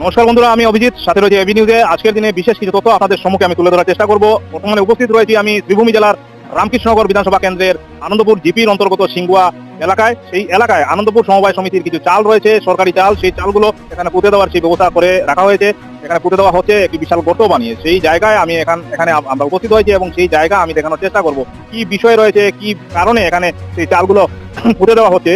নমস্কার বন্ধুরা, আমি অভিজিৎ। সাথে রয়েছে এবি নিউজে আজকের দিনে বিশেষ কিছু তথ্য আপনাদের সম্মুখে আমি তুলে ধরার চেষ্টা করব। বর্তমানে উপস্থিত রয়েছি আমি ত্রিভূমি জেলার রামকৃষ্ণনগর বিধানসভা কেন্দ্রের আনন্দপুর জিপির অন্তর্গত সিংগুয়া এলাকায়। সেই এলাকায় আনন্দপুর সমবায় সমিতির কিছু চাল রয়েছে, সরকারি চাল। সেই চালগুলো এখানে পুঁতে দেওয়ার সেই ব্যবস্থা করে রাখা হয়েছে। এখানে পুঁতে দেওয়া হচ্ছে একটি বিশাল গর্ত বানিয়ে। সেই জায়গায় আমি এখান, এখানে আমরা উপস্থিত হয়েছি এবং সেই জায়গা আমি দেখানোর চেষ্টা করব। কি বিষয় রয়েছে, কি কারণে এখানে সেই চালগুলো পুঁতে দেওয়া হচ্ছে?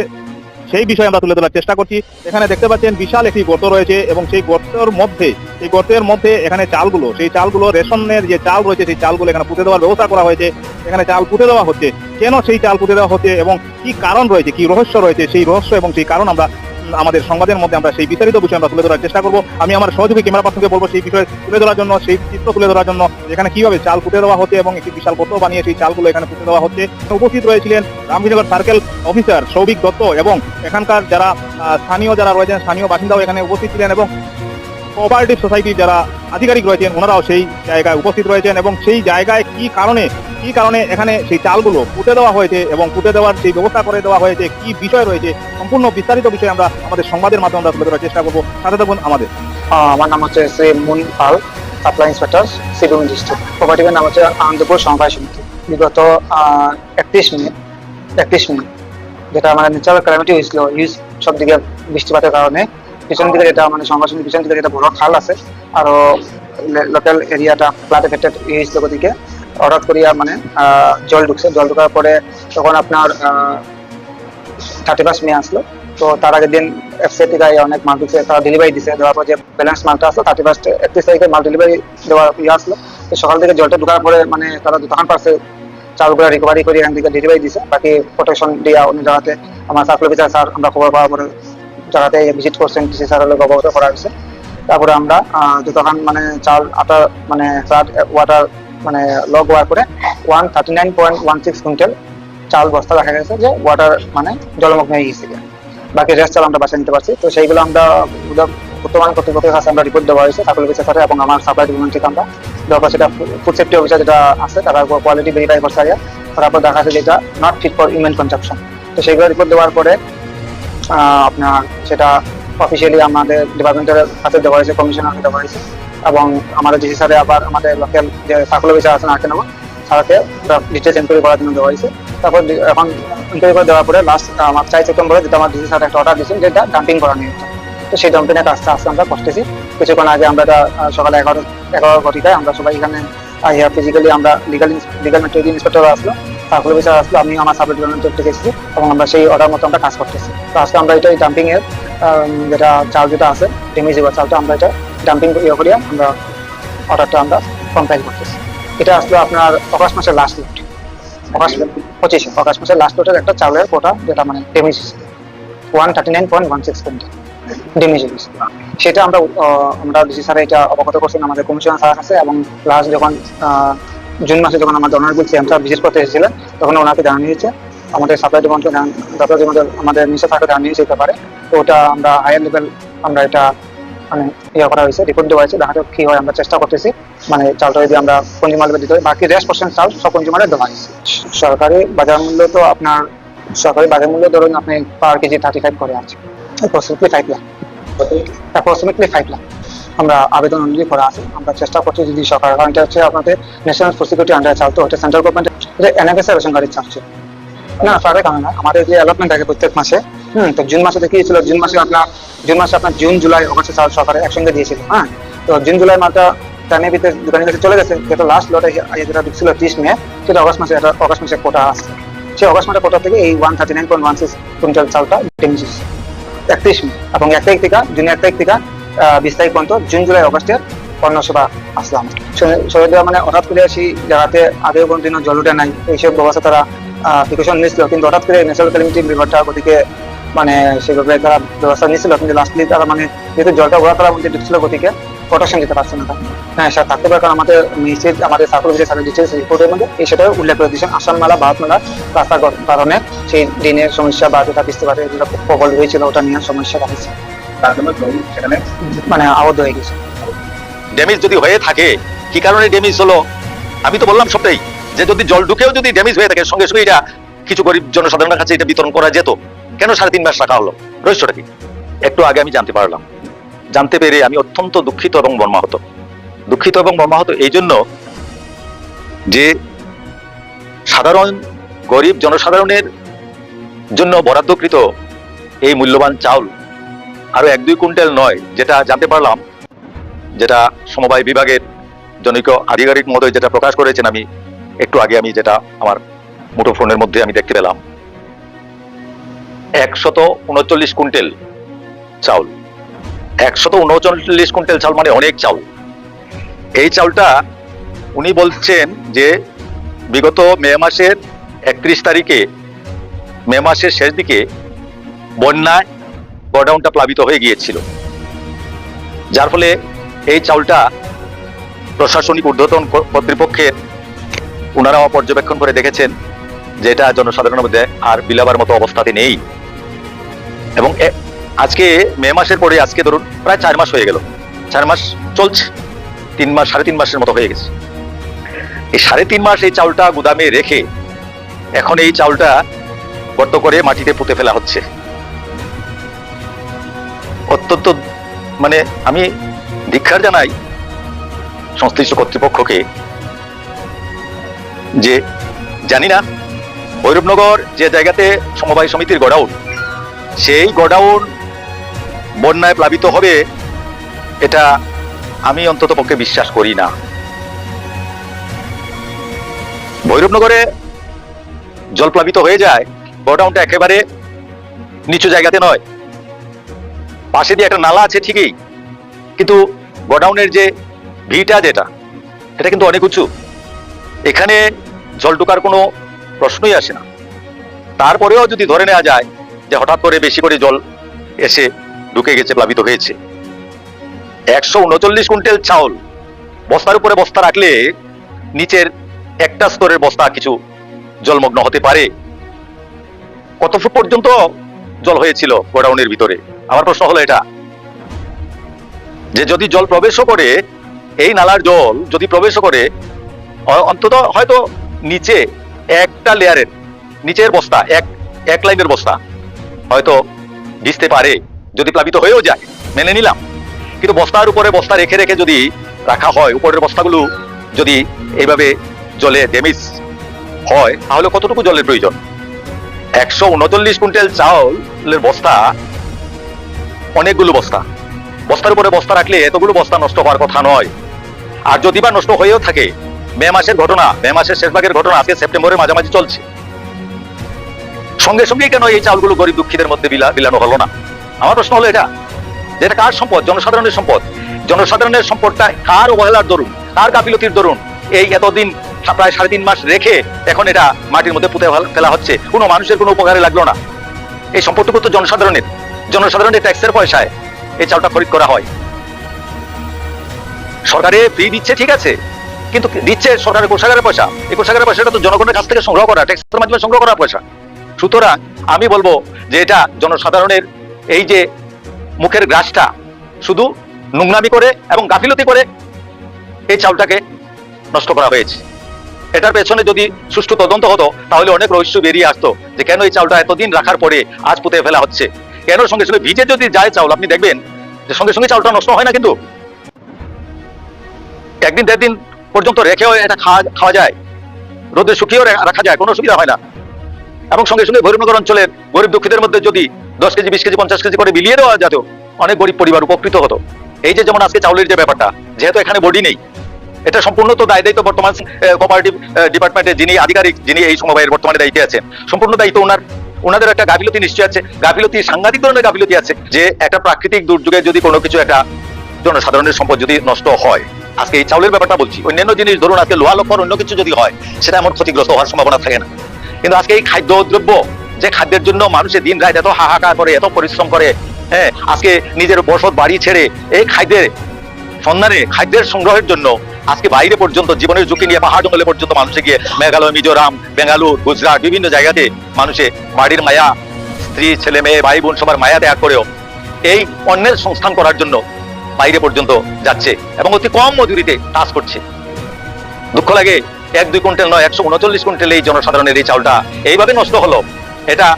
সেই বিষয়ে আমরা তুলে ধরার চেষ্টা করছি। এখানে দেখতে পাচ্ছেন বিশাল একটি গর্ত রয়েছে এবং সেই গর্তের মধ্যে, সেই গর্তের মধ্যে এখানে চালগুলো, সেই চালগুলো রেশনের যে চাল রয়েছে, সেই চালগুলো এখানে পুঁতে দেওয়ার ব্যবস্থা করা হয়েছে। এখানে চাল পুঁতে দেওয়া হচ্ছে। কেন সেই চাল পুঁতে দেওয়া হচ্ছে এবং কি কারণ রয়েছে, কি রহস্য রয়েছে সেই রহস্য এবং সেই কারণ আমরা আমাদের সংবাদের মধ্যে আমরা সেই বিস্তারিত বিষয় আমরা তুলে ধরার চেষ্টা করব। আমি আমার সহযোগী ক্যামেরা পার্সনকে বলব সেই বিষয়ে তুলে ধরার জন্য, সেই চিত্র তুলে ধরার জন্য এখানে কীভাবে চাল ফুটে দেওয়া হচ্ছে এবং একটি বিশাল পত্র বানিয়ে সেই চালগুলো এখানে ফুটে দেওয়া হচ্ছে। উপস্থিত রয়েছিলেন রামকৃষ্ণগর সার্কেল অফিসার সৌভিক দত্ত এবং এখানকার যারা স্থানীয় যারা রয়েছেন, স্থানীয় বাসিন্দাও এখানে উপস্থিত ছিলেন এবং কোঅপারেটিভ সোসাইটির যারা আধিকারিক রয়েছেন, ওনারাও সেই জায়গায় উপস্থিত রয়েছেন এবং সেই জায়গায় কি কারণে কি কারণে এখানে সেই চালগুলো পুঁতে দেওয়া হয়েছে এবং পুঁতে দেওয়ার সেই ব্যবস্থা করে দেওয়া হয়েছে, কি বিষয় রয়েছে, সম্পূর্ণ বিস্তারিত বিষয়ে আমরা আমাদের সংবাদের মাধ্যমে আমরা তুলে ধরার চেষ্টা করব। সাথে থাকুন আমাদের। আমার নাম হচ্ছে Shri Mun Pal supply inspector civil district কোপারেটিভের নাম হচ্ছে আনন্দপুর সমবায় সমিতি। বিগত একত্রিশ মিনিট একত্রিশ মিনিট যেটা মানে ন্যাচারাল ক্লাইমেটি হয়েছিল ইউজ সব দিকে বৃষ্টিপাতের কারণে। পিছন দিকে যেটা মানে সমিতির পিছন দিকে যেটা বড় খাল আছে, আরও লোকাল এরিয়াটা ফ্লাড এফেক্টেড হয়েছিল ওদিকে হঠাৎ করিয়া মানে জল ঢুকছে। জল ঢোকার পরে তখন আপনার থার্টি ফার্স্ট মে আসলো। তো তার আগের দিন এফসিআই থেকে অনেক মাল দিচ্ছে তারা ডেলিভারি দিচ্ছে দেওয়ার পর যে ব্যালেন্স মালটা আসলো থার্টি ফার্স্ট একত্রিশ তারিখে মাল ডেলিভারি দেওয়ার ইয়ে আসলো। তো সকাল থেকে জলটা ঢোকার পরে মানে তারা দোকান পাশে চালগুলো রিকভারি করে এখান থেকে ডেলিভারি দিছে। বাকি প্রোটেকশন দিয়া অন্য জায়গাতে আমার সার্কুল অফিসার স্যার আমরা খবর পাওয়ার পরে জায়গাতে ভিজিট করছেন ডিসি স্যার হলে অবগত করা হয়েছে। তারপরে আমরা যতক্ষণ মানে চাল, আটা মানে ফ্লাড ওয়াটার মানে লগ হওয়ার পরে one thirty nine point one six quintal চাল বস্তা দেখা গেছে যে ওয়াটার মানে জলমগ্ন হয়ে গেছে। বাকি রেস্ট চাল আমরা বাসায় নিতে পারছি। তো সেইগুলো আমরা বর্তমান কর্তৃপক্ষের কাছে আমরা রিপোর্ট দেওয়া হয়েছে সার্কুল অফিসার স্যার, এবং আমার সাপ্লাই ডিপার্টমেন্ট থেকে আমরা দেওয়ার পর সেটা ফুড সেফটি অফিসার যেটা আছে, তারা কোয়ালিটি ভেরিফাই করছে তারপর দেখা যাচ্ছে যেটা not fit for human consumption তো সেইগুলো রিপোর্ট দেওয়ার পরে আপনার সেটা অফিসিয়ালি আমাদের ডিপার্টমেন্টের কাছে দেওয়া হয়েছে কমিশনারকে দেওয়া হয়েছে। এবং আমাদের ডিসি স্যারে আবার আমাদের লোকাল যে সার্কুল অফিসার আছেন আটকে নেব তাকে ডিটেলস এনকোয়ারি করার জন্য দেওয়া হয়েছে। তারপর এখন এনকোয়ারি করে দেওয়ার পরে লাস্ট আমার চার সেপ্টেম্বরে যেটা আমার ডিসি স্যার একটা অর্ডার দিয়েছেন, যেটা ডাম্পিং করা নিয়ে তো সেই ডাম্পিংয়ের কাজটা আজকে আমরা করতেছি। কিছুক্ষণ আগে আমরা এটা সকালে এগারো এগারো ঘটিকায় আমরা সবাই এখানে ফিজিক্যালি আমরা লিগাল লিগাল মেটেরিয়াল ইন্সপেক্টর আসলো। সার্কুল অফিসার আসলো আমি আমার সাব ডিপার্টমেন্টের থেকে এসেছি এবং আমরা সেই অর্ডার মতো আমরা কাজ করতেছি। তো আজকে আমরা এটা ডাম্পিং এর যেটা চাল যেটা আছে ডেমেজ হওয়া চালটা আমরা এটা ডাম্পিং ইয়ে করিয়া আমরা অর্ডারটা আমরা কমপ্লাইন করতেছি। এটা আসলো আপনার অগস্ট মাসের লাস্ট লোড অগস্ট পঁচিশে, অগস্ট মাসের লাস্ট লোডের একটা চালের কোটা যেটা মানে damage one thirty nine point one six quintal damage হয়েছে সেটা আমরা আমরা ডিসি স্যার এটা অবগত করছেন আমাদের কমিশনার স্যার কাছে এবং লাস্ট যখন জুন মাসে যখন আমাদের অনারেবল সিএম স্যার ভিজিট করতে এসেছিলেন, তখন ওনাকে জানানো হয়েছে। আমাদের সাপ্লাই ডিপার্টমেন্ট সাপ্লাই ডিপার্টমেন্ট আমাদের নিচে থাকে যেতে পারে তো ওটা আমরা হায়ার লেভেল আমরা এটা মানে ইয়ে করা হয়েছে রিপোর্ট দেওয়া হয়েছে। দেখা যাক কি হয়, আমরা চেষ্টা করতেছি। মানে চালটা যদি আমরা কনজিউমার দিতে পারি। বাকি রেস্ট পার্সেন্ট চাল সব কনজিউমারে দেওয়া হয়েছে। সরকারি বাজার মূল্য তো আপনার, সরকারি বাজার মূল্য ধরুন আপনি পার কেজি থার্টি ফাইভ করে আছে। Approximately five lakh approximately five lakh আমরা আবেদন অনুযায়ী করা আছে। আমরা চেষ্টা করছি যদি সরকার কারণ এটা হচ্ছে আপনাদের ন্যাশনাল ফুড সিকিউরিটি আন্ডারে চালতো ওটা সেন্ট্রাল গভর্নমেন্ট এনএফএস রেশন কার্ডের চাচ্ছে না সরকারের কারণে না। আমাদের যে অ্যালটমেন্ট থাকে প্রত্যেক মাসে, হুম, তো জুন মাসে কি ছিল? জুন মাসে আপনার, জুন মাসে আপনার জুন জুলাই অগস্টে সরকার একসঙ্গে দিয়েছিল হ্যাঁ? তো জুন জুলাই মাসটা টানের ভিতরে দোকানের কাছে চলে গেছে যেটা লাস্ট লটে যেটা ঢুকছিল ত্রিশ মে, সেটা অগস্ট মাসে এটা অগস্ট মাসে কোটা আসছে। সেই অগস্ট মাসের কোটা থেকে এই one thirty nine point one six quintal চালটা একত্রিশ মে, এবং এক তারিখ থেকে জুন এক তারিখ থেকে বিশ তারিখ পর্যন্ত জুন, জুলাই অগস্টের পণ্য সেবা আসলাম দেওয়া মানে হঠাৎ করে সেই জায়গাতে আগে কোনো দিনও জল উঠে নাই, এইসব ব্যবস্থা তারা প্রিকশন নিয়েছিল কিন্তু হঠাৎ করে ন্যাচারাল ক্যালিমিটি বিভাগটা ওদিকে মানে সেভাবে তারা ব্যবস্থা নিয়েছিল কিন্তু লাস্টলি তারা মানে যেহেতু জলটা ওরা তারা মধ্যে ঢুকছিল গতিকে প্রোটেকশন দিতে পারছে না হ্যাঁ স্যার থাকতে পারে, কারণ আমাদের মেসেজ আমাদের সার্কুল অফিসের সাথে ডিটেলস রিপোর্টের মধ্যে। এই সেটা উল্লেখ করে দিয়েছেন। আসাম মেলা ভারত মেলা রাস্তার কারণে সেই দিনের সমস্যা বা যেটা বৃষ্টিপাতে যেটা প্রবল হয়েছিল, ওটা নিয়ে সমস্যা দেখা তার জন্য জমি সেখানে মানে আবদ্ধ হয়ে গেছে। ড্যামেজ যদি হয়ে থাকে কি কারণে ড্যামেজ হলো? আমি তো বললাম সবটাই যে যদি জল ঢুকেও যদি ড্যামেজ হয়ে থাকে সঙ্গে সঙ্গে এটা কিছু গরিব জনসাধারণের কাছে এটা বিতরণ করা যেত। কেন সাড়ে তিন মাস রাখা হলো? রহস্যটা কি? একটু আগে আমি জানতে পারলাম। জানতে পেরে আমি অত্যন্ত দুঃখিত এবং মর্মাহত। দুঃখিত এবং মর্মাহত এই জন্য যে সাধারণ গরিব জনসাধারণের জন্য বরাদ্দকৃত এই মূল্যবান চাউল আরও এক দুই কুইন্টাল নয়, যেটা জানতে পারলাম, যেটা সমবায় বিভাগের জনৈক আধিকারিক মহোদয় যেটা প্রকাশ করেছেন আমি, একটু আগে আমি যেটা আমার মুঠো ফোনের মধ্যে আমি দেখতে পেলাম। একশত উনচল্লিশ কুইন্টাল চাউল। একশত উনচল্লিশ কুইন্টাল চাউল মানে অনেক চাউল। এই চাউলটা উনি বলছেন যে বিগত মে মাসের একত্রিশ তারিখে, মে মাসের শেষ দিকে বন্যায় গোডাউনটা প্লাবিত হয়ে গিয়েছিল। যার ফলে এই চাউলটা প্রশাসনিক ঊর্ধ্বতন কর্তৃপক্ষের ওনারাও পর্যবেক্ষণ করে দেখেছেন যে এটা জনসাধারণের মধ্যে আর বিলাবার মতো অবস্থাতে নেই। এবং আজকে মে মাসের পরে, আজকে ধরুন প্রায় চার মাস হয়ে গেল। চার মাস চলছে। তিন মাস, সাড়ে তিন মাসের মতো হয়ে গেছে। এই সাড়ে তিন মাস এই চাউলটা গুদামে রেখে এখন এই চাউলটা গর্ত করে মাটিতে পুঁতে ফেলা হচ্ছে। অত্যন্ত মানে আমি ধিক্ষার জানাই সংশ্লিষ্ট কর্তৃপক্ষকে যে জানি না, ভৈরবনগর যে জায়গাতে সমবায় সমিতির গোডাউন, সেই গোডাউন বন্যায় প্লাবিত হবে এটা আমি অন্তত পক্ষে বিশ্বাস করি না। ভৈরবনগরে জল প্লাবিত হয়ে যায়, গডাউনটা একেবারে নিচু জায়গাতে নয় পাশে দিয়ে একটা নালা আছে ঠিকই, কিন্তু গোডাউনের যে ভিটা যেটা এটা কিন্তু অনেক উঁচু। এখানে জল ঢোকার কোনো প্রশ্নই আসে না। তারপরেও যদি ধরে নেওয়া যায় যে হঠাৎ করে বেশি করে জল এসে ঢুকে গেছে, প্লাবিত হয়েছে। একশো উনচল্লিশ কুইন্টাল চাউল বস্তার উপরে বস্তা রাখলে নিচের একটা স্তরের বস্তা কিছু জলমগ্ন হতে পারে। কত ফুট পর্যন্ত জল হয়েছিল গোডাউনের ভিতরে? আমার প্রশ্ন হলো এটা। যে যদি জল প্রবেশও করে, এই নালার জল যদি প্রবেশও করে অন্তত হয়তো নিচে একটা লেয়ারের, নিচের বস্তা, এক এক লাইনের বস্তা, হয়তো ভিজতে পারে, যদি প্লাবিত হয়েও যায়, মেনে নিলাম। কিন্তু বস্তার উপরে বস্তা রেখে রেখে যদি রাখা হয়, উপরের বস্তাগুলো যদি এইভাবে জলে ড্যামেজ হয়, তাহলে কতটুকু জলের প্রয়োজন? একশো উনচল্লিশ কুইন্টাল চাউলের বস্তা অনেকগুলো বস্তা। বস্তার উপরে বস্তা রাখলে এতগুলো বস্তা নষ্ট হওয়ার কথা নয়। আর যদি বা নষ্ট হয়েও থাকে, মে মাসের ঘটনা, মে মাসের শেষ ভাগের ঘটনা আজকে সেপ্টেম্বরের মাঝামাঝি চলছে। সঙ্গে সঙ্গেই কেন এই চাউলগুলো গরিব দুঃখীদের মধ্যে বিলানো হলো না? আমার প্রশ্ন হলো এটা, যে এটা কার সম্পদ? জনসাধারণের সম্পদ। জনসাধারণের সম্পদটা কার অবহেলার দরুন? কার গাফিলতির দরুন? এই এতদিন প্রায় সাড়ে তিন মাস রেখে এখন এটা মাটির মধ্যে পুঁতে ফেলা হচ্ছে। কোনো মানুষের কোনো উপকারে লাগল না। এই সম্পদটুকু তো জনসাধারণের। জনসাধারণের ট্যাক্সের পয়সায় এই চাউলটা খরিদ করা হয়। সরকারে ফ্রি দিচ্ছে ঠিক আছে, কিন্তু দিচ্ছে সরকারের কোষাগারের পয়সা। এই কোষাগারের পয়সাটা তো জনগণের কাছ থেকে সংগ্রহ করা, ট্যাক্সের মাধ্যমে সংগ্রহ করা পয়সা। সুতরাং আমি বলব যে এটা জনসাধারণের এই যে মুখের গ্রাসটা, শুধু নোংরামি করে এবং গাফিলতি করে এই চালটাকে নষ্ট করা হয়েছে। এটার পেছনে যদি সুষ্ঠু তদন্ত হতো, তাহলে অনেক রহস্য বেরিয়ে আসতো যে কেন এই চালটা এতদিন রাখার পরে আজ পুঁতে ফেলা হচ্ছে। কেন সঙ্গে সঙ্গে ভিজে যদি যায় চাউল? আপনি দেখবেন যে সঙ্গে সঙ্গে চাউলটা নষ্ট হয় না কিন্তু? একদিন দেড় দিন পর্যন্ত রেখেও এটা খাওয়া খাওয়া যায়। রোদে শুকিয়েও রাখা যায়, কোনো অসুবিধা হয় না। এবং সঙ্গে সঙ্গে ভৈরবনগর অঞ্চলের গরিব দুঃখীদের মধ্যে যদি দশ কেজি, বিশ কেজি, পঞ্চাশ কেজি করে বিলিয়ে দেওয়া যেত, অনেক গরিব পরিবার উপকৃত হতো। এই যে যেমন আজকে চাউলের যে ব্যাপারটা, যেহেতু এখানে বডি নেই, এটা সম্পূর্ণ তো দায় দায়িত্ব বর্তমান কোপারেটিভ ডিপার্টমেন্টে যিনি আধিকারিক, যিনি এই সমবায়ের বর্তমানে দায়িত্বে আছেন, সম্পূর্ণ দায়িত্ব ওনার। ওনাদের একটা গাফিলতি নিশ্চয় আছে। গাফিলতি সাংঘাতিক ধরনের গাফিলতি আছে যে একটা প্রাকৃতিক দুর্যোগে যদি কোনো কিছু একটা জনসাধারণের সম্পদ যদি নষ্ট হয়। আজকে এই চাউলের ব্যাপারটা বলছি, অন্যান্য জিনিস, ধরুন আজকে লোহা লক্ষর অন্য কিছু যদি হয়, সেটা এমন ক্ষতিগ্রস্ত হওয়ার সম্ভাবনা থাকে না। কিন্তু আজকে এই খাদ্য দ্রব্য যে খাদ্যের জন্য মানুষের দিন রাত এত হাহাকার করে, এত পরিশ্রম করে হ্যাঁ আজকে নিজের বসত বাড়ি ছেড়ে এই খাদ্যের সন্ধানে, খাদ্যের সংগ্রহের জন্য আজকে বাইরে পর্যন্ত, জীবনের ঝুঁকি নিয়ে পাহাড় জঙ্গলে পর্যন্ত মানুষে গিয়ে মেঘালয়, মিজোরাম, বেঙ্গালুর, গুজরাট, বিভিন্ন জায়গাতে মানুষে বাড়ির মায়া, স্ত্রী, ছেলে, মেয়ে, ভাই, বোন সবার মায়া ত্যাগ করেও এই অন্যের সংস্থান করার জন্য বাইরে পর্যন্ত যাচ্ছে এবং অতি কম মজুরিতে কাজ করছে। দুঃখ লাগে, এক দুই কুইন্টাল নয়, একশো উনচল্লিশ কুইন্টাল এই জনসাধারণের এই চাউলটা এইভাবে নষ্ট হলো। এটা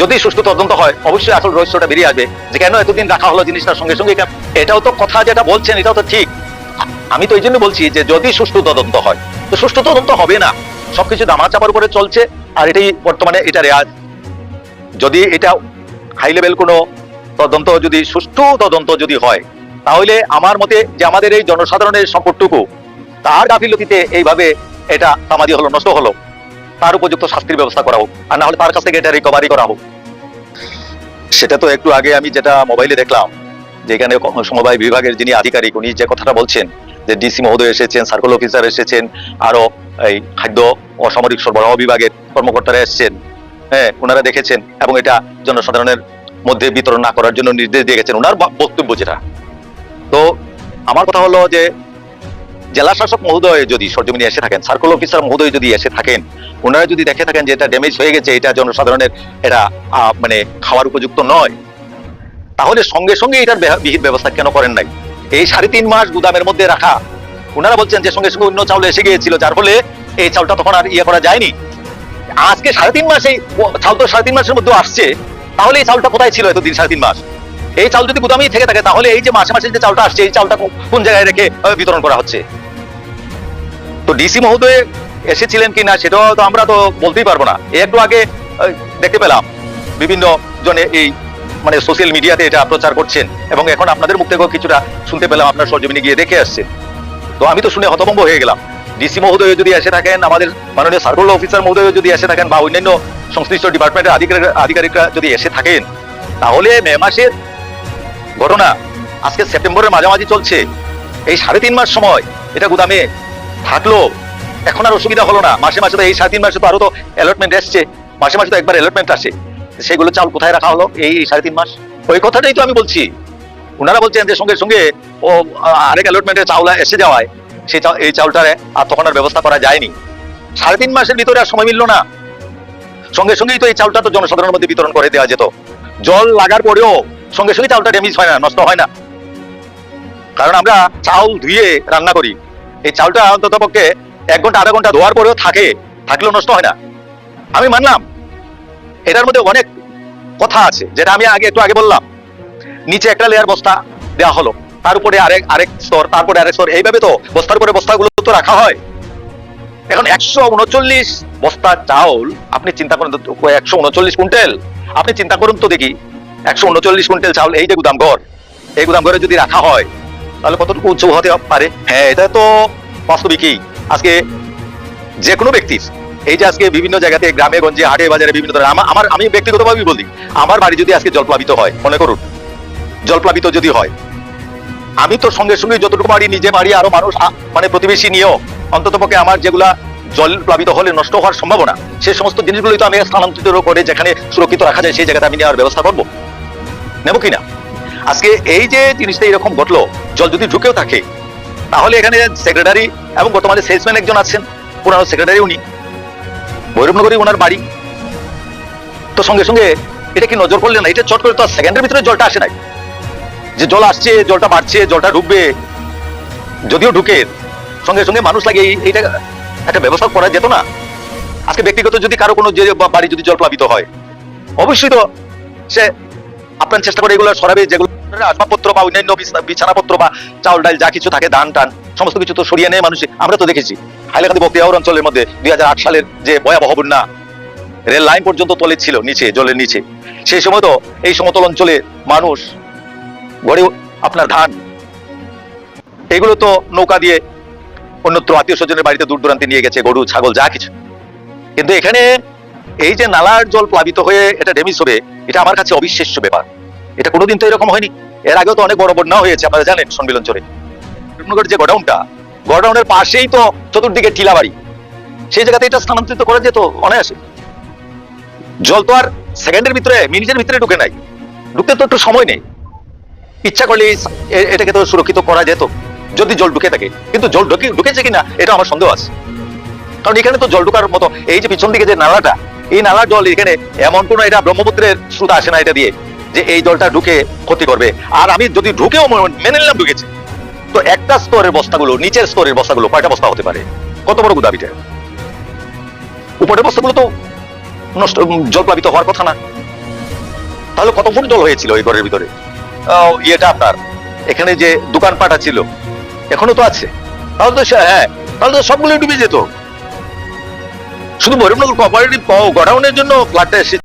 যদি সুষ্ঠু তদন্ত হয়, অবশ্যই আসল রহস্যটা বেরিয়ে আসবে যে কেন এতদিন রাখা হলো জিনিসটার সঙ্গে সঙ্গে এটাও তো কথা যেটা বলছেন, এটাও তো ঠিক। আমি তো এই জন্য বলছি যে যদি সুষ্ঠু তদন্ত হয়, তো সুষ্ঠু তদন্ত হবে না। সবকিছু দামাচাপার উপরে চলছে, আর এটাই বর্তমানে এটা রেয়াজ যদি এটা হাই লেভেল কোনো তদন্ত যদি, সুষ্ঠু তদন্ত যদি হয়, তাহলে আমার মতে যে আমাদের এই জনসাধারণের সম্পদটুকু তার গাফিলতিতে এইভাবে এটা তামাদি হলো, নষ্ট হলো, তার উপযুক্ত শাস্তির ব্যবস্থা করা হোক, আর না হলে তার কাছ থেকে এটা রিকভারি করা হোক। সেটা তো একটু আগে আমি যেটা মোবাইলে দেখলাম, যেখানে সমবায় বিভাগের যিনি আধিকারিক, উনি যে কথাটা বলছেন যে ডিসি মহোদয় এসেছেন সার্কেল অফিসার এসেছেন, আরও এই খাদ্য অসামরিক সরবরাহ বিভাগের কর্মকর্তারা এসেছেন হ্যাঁ ওনারা দেখেছেন এবং এটা জনসাধারণের মধ্যে বিতরণ না করার জন্য নির্দেশ দিয়ে গেছেন। ওনার বক্তব্য যেটা। তো আমার কথা হলো যে, জেলা শাসক মহোদয় যদি সরজমিনে এসে থাকেন সার্কেল অফিসার মহোদয় যদি এসে থাকেন, ওনারা যদি দেখে থাকেন যে এটা ড্যামেজ হয়ে গেছে, এটা জনসাধারণের এটা মানে খাওয়ার উপযুক্ত নয়, তাহলে সঙ্গে সঙ্গে এটার বিহিত ব্যবস্থা কেন করেন নাই? এই সাড়ে তিন মাস গুদামের মধ্যে রাখা। ওনারা বলছেন যে সঙ্গে সঙ্গে অন্য চাউল এসে গিয়েছিল, যার ফলে এই চাউলটা তখন আর ইয়ে করা যায়নি। আজকে সাড়ে তিন মাস চাউল তো সাড়ে তিন মাসের মধ্যে আসছে, তাহলে এই চাউলটা কোথায় ছিল এতদিন সাড়ে তিন মাস? এই চাউল যদি গুদামেই থেকে থাকে, তাহলে এই যে মাসে মাসে যে চাউলটা আসছে, এই চাউলটা কোন জায়গায় রেখে বিতরণ করা হচ্ছে? তো ডিসি মহোদয় এসেছিলেন কিনা, সেটাও তো আমরা তো বলতেই পারব না। একটু আগে দেখতে পেলাম। বিভিন্ন জনে এই মানে সোশ্যাল মিডিয়াতে এটা প্রচার করছেন এবং এখন আপনাদের মুখ থেকেও কিছুটা শুনতে পেলাম, আপনার সরজমিনে গিয়ে দেখে আসছেন তো আমি তো শুনে হতভম্ব হয়ে গেলাম। ডিসি মহোদয় যদি এসে থাকেন, আমাদের মাননীয় সার্কুল অফিসার মহোদয় যদি এসে থাকেন বা অন্যান্য সংশ্লিষ্ট ডিপার্টমেন্টের আধিকারিক, আধিকারিকরা যদি এসে থাকেন, তাহলে মে মাসের ঘটনা আজকে সেপ্টেম্বরের মাঝামাঝি চলছে। এই সাড়ে তিন মাস সময়, এটা গুদামে থাকল। এখন আর অসুবিধা হলো না। মাসে মাসে তো এই সাড়ে তিন মাসে তো আরও তো অ্যালটমেন্ট এসছে। মাসে মাসে তো একবার অ্যালটমেন্ট আসে। সেগুলো চাল কোথায় রাখা হলো এই সাড়ে তিন মাস? ওই কথাটাই তো আমি বলছি। ওনারা বলছেন যে সঙ্গে সঙ্গে ও আরেক অ্যালটমেন্টের চাউল এসে যাওয়ায় সেই এই চাউলটারে আর তখন আর ব্যবস্থা করা যায়নি। সাড়ে তিন মাসের ভিতরে আর সময় মিললো না। সঙ্গে সঙ্গেই তো এই চাউলটা তো জনসাধারণের মধ্যে বিতরণ করে দেওয়া যেত। জল লাগার পরেও সঙ্গে সঙ্গে চাউলটা ড্যামেজ হয় না, নষ্ট হয় না। কারণ আমরা চাউল ধুয়ে রান্না করি। এই চাউলটা অন্তত পক্ষে এক ঘণ্টা, আধা ঘণ্টা ধোয়ার পরেও থাকে, থাকলেও নষ্ট হয় না। আমি মানলাম এটার মধ্যে অনেক কথা আছে যেটা আমি আগে একটু আগে বললাম। নিচে একটা লেয়ার বস্তা দেওয়া হলো তার উপরে আরেক আরেক স্তর তারপরে আরেক স্তর এইভাবে তো বস্তার উপরে বস্তাগুলো তো রাখা হয়। এখন একশো উনচল্লিশ বস্তা চাউল আপনি চিন্তা করুন একশো উনচল্লিশ কুইন্টাল? আপনি চিন্তা করুন তো দেখি একশো উনচল্লিশ কুইন্টাল চাউল এই যে গুদাম ঘর এই গুদাম ঘরে যদি রাখা হয় তাহলে কতটুকু উচ্চ হতে পারে? হ্যাঁ এটা তো বাস্তবিকই। আজকে যে কোনো ব্যক্তির এই যে আজকে বিভিন্ন জায়গাতে গ্রামে, গঞ্জে, হাটে, বাজারে বিভিন্ন ধরনের আমার আমি ব্যক্তিগতভাবে বলি, আমার বাড়ি যদি আজকে জলপ্লাবিত হয়, মনে করুন, জলপ্লাবিত যদি হয়, আমি তো সঙ্গে সঙ্গে যতটুকু বাড়ি নিজে বাড়ি আরও মানুষ মানে প্রতিবেশী নিয়েও অন্তত পক্ষে আমার যেগুলা জল প্লাবিত হলে নষ্ট হওয়ার সম্ভাবনা সেই সমস্ত জিনিসগুলোই তো আমি স্থানান্তরিত করে যেখানে সুরক্ষিত রাখা যায়, সেই জায়গাতে আমি নেওয়ার ব্যবস্থা করব। নেব কিনা? আজকে এই যে জিনিসটা এরকম ঘটলো, জল যদি ঢুকেও থাকে, তাহলে এখানে সেক্রেটারি এবং বর্তমানে সেলসম্যান একজন আছেন পুরানো সেক্রেটারি উনি। ভৈরবনগরী ওনার বাড়ি। তো সঙ্গে সঙ্গে এটা কি নজর করলেন না? এটা চট করে তো সেকেন্ডের ভিতরে জলটা আসে নাই। যে জল আসছে, জলটা বাড়ছে, জলটা ঢুকবে, যদিও ঢুকে, সঙ্গে সঙ্গে মানুষ লাগে এই- এইটা একটা ব্যবস্থা করা যেত না। আজকে ব্যক্তিগত যদি কারও কোনো যে বাড়ি যদি জল প্লাবিত হয়, অবশ্যই তো সে আপনার চেষ্টা করে এগুলো সরাবে, যেগুলো আসবাবপত্র বা অন্যান্য বিছানাপত্র বা চাউল ডাল যা কিছু থাকে ধান টান সমস্ত কিছু তো সরিয়ে নেয় মানুষ। আমরা তো দেখেছি, হাইলাকান্দি বক্তিয়াউর অঞ্চলের মধ্যে দুই সালের যে ভয়াবহ বন্যা, রেল লাইন পর্যন্ত তলে ছিল নিচে, জলের নিচে। সেই সময় তো এই সমতল অঞ্চলে মানুষ ঘরে আপনার ধান, এগুলো তো নৌকা দিয়ে অন্যত্র আত্মীয় স্বজনের বাড়িতে দূর দূরান্তে নিয়ে গেছে, গরু, ছাগল, যা কিছু। কিন্তু এখানে এই যে নালার জল প্লাবিত হয়ে এটা ড্যামেজ হবে, এটা আমার কাছে অবিশ্বাস্য ব্যাপার। এটা কোনোদিন তো এরকম হয়নি। এর আগেও তো অনেক বড় বন্যা হয়েছে, আপনারা জানেন সনবিল অঞ্চলে রূপনগরের যে গোডাউনটা গোডাউনের পাশেই তো চতুর্দিকে টিলা বাড়ি সেই জায়গাতে এটা স্থানান্তরিত করা যেত অনায়াসে। জল তো আর সেকেন্ডের ভিতরে মিনিটের ভিতরে ঢুকে নাই। ঢুকতে তো একটু সময় নেই। ইচ্ছা করলে এটাকে তো সুরক্ষিত করা যেত, যদি জল ঢুকে থাকে। কিন্তু জল ঢুকে, ঢুকেছে কিনা, এটা আমার সন্দেহ আছে। কারণ এখানে তো জল ঢুকার মতো, এই যে পিছন দিকে যে নালাটা, এই নালার জল এখানে এমন কোনো এটা ব্রহ্মপুত্রের স্রোত আসে না এটা দিয়ে, যে এই জলটা ঢুকে ক্ষতি করবে। আর আমি যদি ঢুকেও মেনে নিলাম ঢুকেছে। তো একটা স্তরের বস্তাগুলো, নিচের স্তরের বস্তাগুলো কয়টা বস্তা হতে পারে? কত বড় গুদাবিটা উপরের বস্তাগুলো তো নষ্ট জলপ্লাবিত হওয়ার কথা না। তাহলে কত ফুট জল হয়েছিল এই ঘরের ভিতরে? ইয়েটা আপনার, এখানে যে দোকানপাটা ছিল, এখনও তো আছে। তাহলে তো হ্যাঁ তাহলে তো সবগুলো ডুবে যেত। শুধু ভৈরবনগর কোঅপারেটিভ গোডাউনের জন্য ফ্লাডটা এসে